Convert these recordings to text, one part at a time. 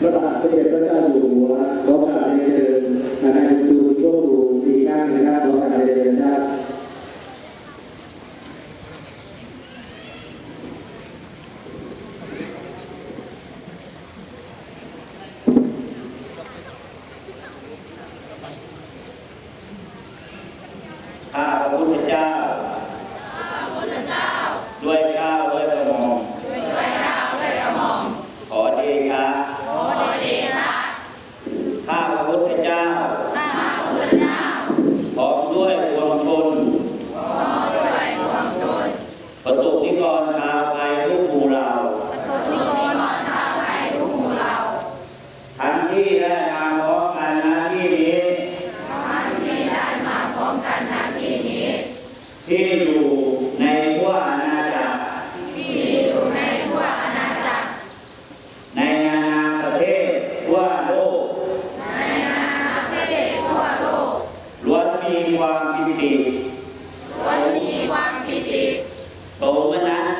พระบาทสมเด็จพระเจ้าอยู่หัวขอกาบเรียนเชิญนายจูโชคดูดีข้างนะครับขอกาบเรียนเชิญครับข้าพระพุทธเจ้า ด้วยเกล้าวด้วยกระหม่อมขอเดชะข้าพระพุทธเจ้าพร้อมด้วยปวงชนประ สบนิกรชาวไทยทุกหมู่เหล่าทั้งที่ได้มาพร้อมกันณที่นี้ที่อยู่ในทั่วอาณาจักรในนานาประเทศทั่วโลกล้วนมีความปิติโสม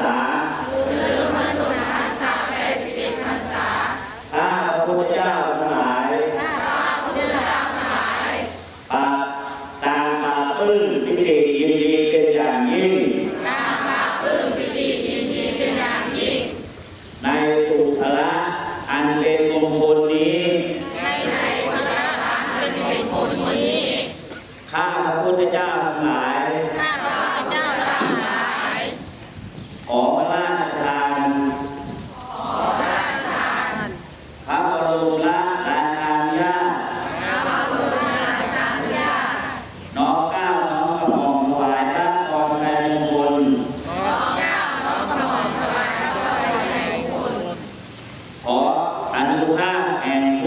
Ah!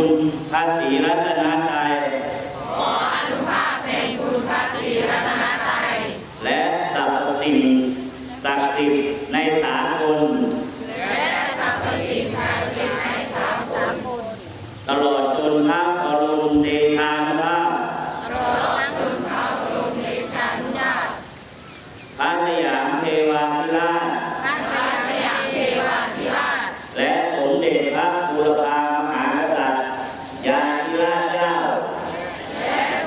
แห่งคุณพระศรีรัตนตรัยและสรรพสิ่งศักดิ์สิทธิ์ในสากลตลอดจนพระบรมเดชานุภาพพระสยามเทวาธิราช และสมเด็จพระบูรพามหากษัตริย์ยาธิราชเจ้า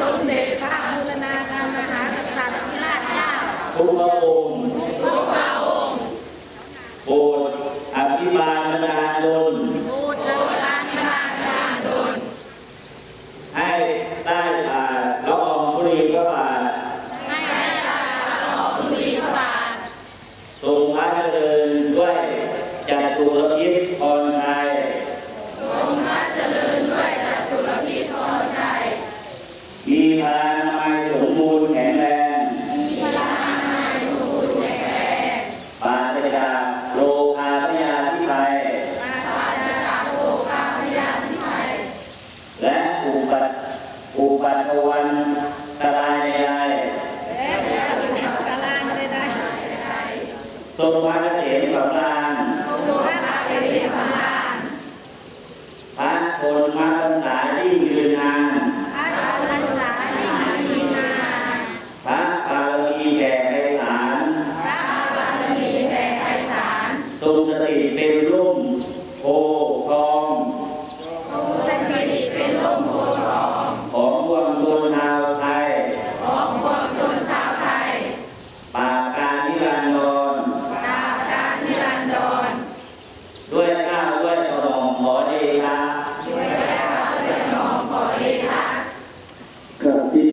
สมเด็จพระบูรณาการมหากษัตริย์ที่ราชเจ้า ทุกพระองค์โปรดอภิ บาล วันตรายใดและพระอุปการะใดๆทรงพระเกษมสำราญๆทรงพระเกศสำราญพระชนมพรรษายิ่งยืนนานพระราชสาที่มีนานพระบารมีแก่ไพศาลพระบารมีแผ่ไพศาลทรงสถิตเป็นร่ม